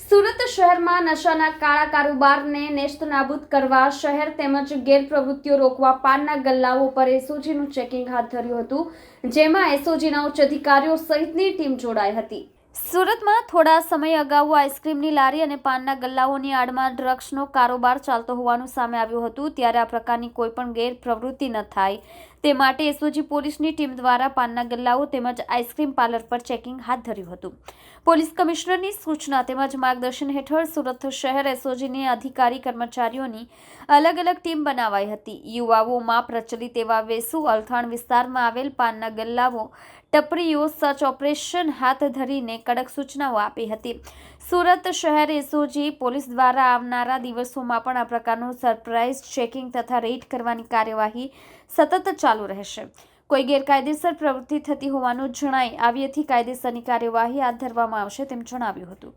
સુરત શહેરમાં નશાના કાળા કારોબારને નેસ્તનાબૂદ કરવા શહેર તેમજ ગેરપ્રવૃત્તિઓ રોકવા પાનના ગલ્લાઓ પર એસઓજીનું ચેકિંગ હાથ ધર્યું હતું, જેમાં એસઓજીના ઉચ્ચ અધિકારીઓ સહિતની ટીમ જોડાઈ હતી. સુરતમાં થોડા સમય અગાઉ આઈસ્ક્રીમની લારી અને પાનના ગલ્લાઓની આડમાં ડ્રગ્સનો કારોબાર ચાલતો હોવાનું સામે આવ્યું હતું, ત્યારે આ પ્રકારની કોઈ પણ ગેરપ્રવૃત્તિ ન થાય. તે માટે એસઓજી પોલીસની ટીમ દ્વારા પાનના ગલ્લાઓ તેમજ આઈસ્ક્રીમ પાર્લર પર ચેકિંગ હાથ ધર્યું હતું. પોલીસ કમિશનરની સૂચના તેમજ માર્ગદર્શન હેઠળ સુરત શહેર એસઓજીની અધિકારી કર્મચારીઓની અલગ અલગ ટીમ બનાવાઈ હતી. યુવાઓમાં પ્રચલિત એવા વેસુ અલથાણ વિસ્તારમાં આવેલ પાનના ગલ્લાઓ ટપરીઓ સર્ચ ઓપરેશન હાથ ધરીને કડક સૂચનાઓ આપી હતી. સુરત શહેર એસઓજી પોલીસ દ્વારા આવનારા દિવસોમાં પણ આ પ્રકારનું સરપ્રાઇઝ ચેકિંગ તથા રેડ કરવાની કાર્યવાહી સતત ચાલુ રહેશે. કોઈ ગેરકાયદેસર પ્રવૃત્તિ થતી હોવાનું જણાય આવી કાયદેસરની કાર્યવાહી હાથ ધરવામાં આવશે તેમ જણાવ્યું હતું.